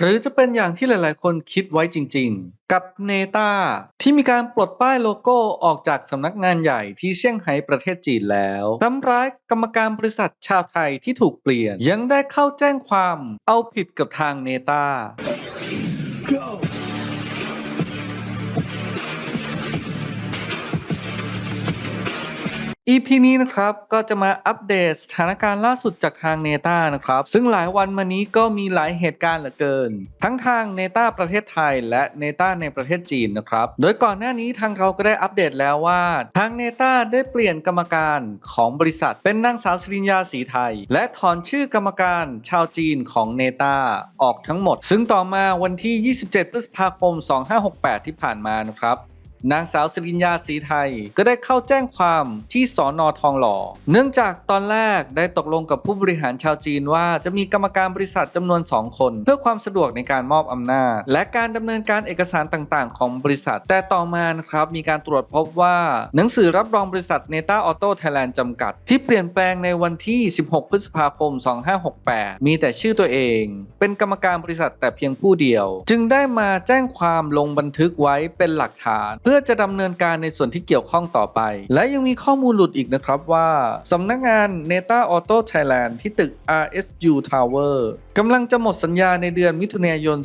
หรือจะเป็นอย่างที่หลาย ๆ คนคิดไว้จริง ๆ กับเนต้าที่มีการปลดป้ายโลโก้ออกจากสำนักงานใหญ่ที่เซี่ยงไฮ้ประเทศจีนแล้วทำร้ายกรรมการบริษัทชาวไทยที่ถูกเปลี่ยน ยังได้เข้าแจ้งความเอาผิดกับทางเนต้า EP นี้นะครับก็จะมาอัปเดตสถานการณ์ล่าสุดจากทางเนต้านะครับ ซึ่งหลายวันมานี้ก็มีหลายเหตุการณ์เหลือเกิน ทั้งทางเนต้าประเทศไทย และเนต้าในประเทศจีนนะครับ โดยก่อนหน้านี้ทางเราก็ได้อัปเดตแล้วว่า ทางเนต้าได้เปลี่ยนกรรมการของบริษัท เป็นนางสาวสิริญญาสีไทย และถอนชื่อกรรมการชาวจีนของเนต้าออกทั้งหมด ซึ่งต่อมาวันที่ 27 พฤษภาคม 2568 ที่ผ่านมานะครับ นางสาวสิริญญาสีไทย ก็ได้เข้าแจ้งความที่สอนอทองหล่อ เนื่องจากตอนแรกได้ตกลงกับผู้บริหารชาวจีนว่าจะมีกรรมการบริษัทจำนวน 2 คน เพื่อความสะดวกในการมอบอำนาจ และการดำเนินการเอกสารต่างๆ ของบริษัท แต่ต่อมานะครับมีการตรวจพบว่า หนังสือรับรองบริษัทเนต้าออโต้ไทยแลนด์จำกัด ที่เปลี่ยนแปลงในวันที่ 16 พฤษภาคม 2568 มีแต่ชื่อตัวเอง เป็นกรรมการบริษัทแต่เพียงผู้เดียว จึงได้มาแจ้งความลงบันทึกไว้เป็นหลักฐานพื่อจะดำเนินการในส่วนที่เกี่ยวข้องต่อไป และยังมีข้อมูลหลุดอีกนะครับว่าสำนักงาน Neta Auto Thailand ที่ตึก RSU Tower กำลังจะหมดสัญญาในเดือนมิถุนายน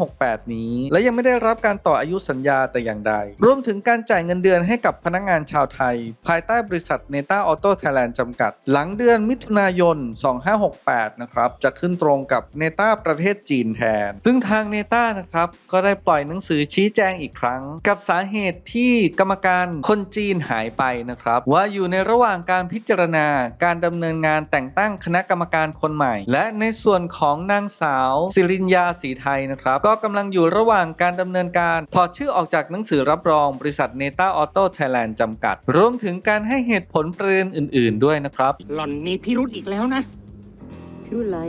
2568 นี้ และยังไม่ได้รับการต่ออายุสัญญาแต่อย่างใด รวมถึงการจ่ายเงินเดือนให้กับพนักงานชาวไทย ภายใต้บริษัท Neta Auto Thailand จำกัด หลังเดือนมิถุนายน 2568 นะครับ จะขึ้นตรงกับ Neta ประเทศจีนแทน ซึ่งทาง Neta นะครับ ก็ได้ปล่อยหนังสือชี้แจงอีกครั้ง กับสาเหตุที่กรรมการคนจีนหายไปนะครับ ว่าอยู่ในระหว่างการพิจารณาการดำเนินงานแต่งตั้งคณะกรรมการคนใหม่ และในส่วนของนางสาวสิริญญาสีไทยนะครับ ก็กำลังอยู่ระหว่างการดำเนินการถอดชื่อออกจากหนังสือรับรองบริษัท Neta Auto Thailand จำกัด รวมถึงการให้เหตุผลประเด็นอื่น ๆ ด้วยนะครับ หล่อนมีพิรุธอีกแล้วนะพิรุธอะไร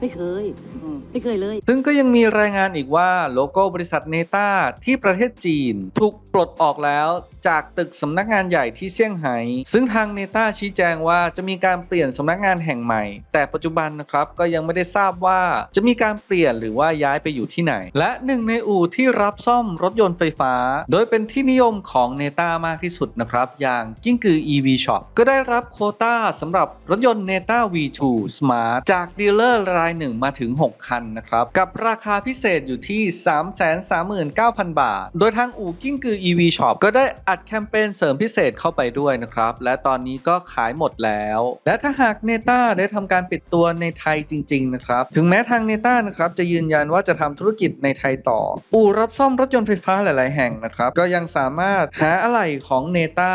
ไม่เคยอืมไม่เคยเลย ซึ่งก็ยังมีรายงานอีกว่าโลโก้บริษัทเนต้าที่ประเทศจีนถูกปลดออกแล้วจากตึกสำนักงานใหญ่ที่เซี่ยงไฮ้ซึ่งทางเนต้าชี้แจงว่าจะมีการเปลี่ยนสำนักงานแห่งใหม่ แต่ปัจจุบันนะครับก็ยังไม่ได้ทราบว่าจะมีการเปลี่ยนหรือว่าย้ายไปอยู่ที่ไหน และหนึ่งในอู่ที่รับซ่อมรถยนต์ไฟฟ้า โดยเป็นที่นิยมของเนต้ามากที่สุดนะครับ อย่างกิ้งกือ EV Shop ก็ได้รับโควต้าสำหรับรถยนต์เนต้า V2 Smart จากดีลเลอร์รายหนึ่งมาถึง 6 คันนะครับกับราคาพิเศษอยู่ที่ 339,000 บาท โดยทางอู่กิ้งกือ EV Shop ก็ได้อัดแคมเปญเสริมพิเศษเข้าไปด้วยนะครับ และตอนนี้ก็ขายหมดแล้ว และถ้าหากเนต้าได้ทำการปิดตัวในไทยจริง ๆ นะครับ ถึงแม้ทางเนต้านะครับจะยืนยันว่าจะทำธุรกิจในไทยต่อ อู่รับซ่อมรถยนต์ไฟฟ้าหลาย ๆ แห่งนะครับ ก็ยังสามารถหาอะไหล่ของเนต้า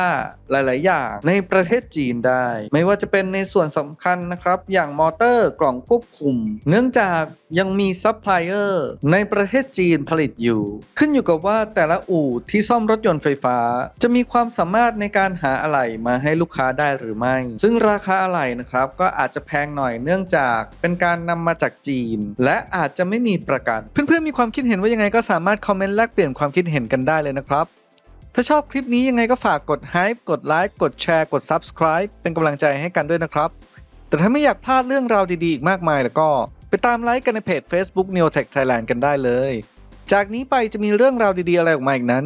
หลาย ๆ อย่างในประเทศจีนได้ ไม่ว่าจะเป็นในส่วนสำคัญนะครับ อย่างมอเตอร์กล่องควบคุม เนื่องจากยังมีซัพพลายเออร์ในประเทศจีนผลิตอยู่ ขึ้นอยู่กับว่าแต่ละอู่ที่ซ่อม่อมรถยนต์ไฟฟ้า จะมีความสามารถในการหาอะไหล่มาให้ลูกค้าได้หรือไม่ ซึ่งราคาอะไหล่นะครับก็อาจจะแพงหน่อยเนื่องจากเป็นการนำมาจากจีน และอาจจะไม่มีประกัน เพื่อนๆมีความคิดเห็นว่ายังไงก็สามารถคอมเมนต์แลกเปลี่ยนความคิดเห็นกันได้เลยนะครับ ถ้าชอบคลิปนี้ยังไงก็ฝากกด Hype กดไลค์กดแชร์กด Subscribe เป็นกำลังใจให้กันด้วยนะครับ แต่ถ้าไม่อยากพลาดเรื่องราวดีๆอีกมากมายแล้วก็ไปตามไลค์กันในเพจ Facebook Neotech Thailand กันได้เลย จากนี้ไปจะมีเรื่องราวดีๆอะไรออกมาอีกนั้น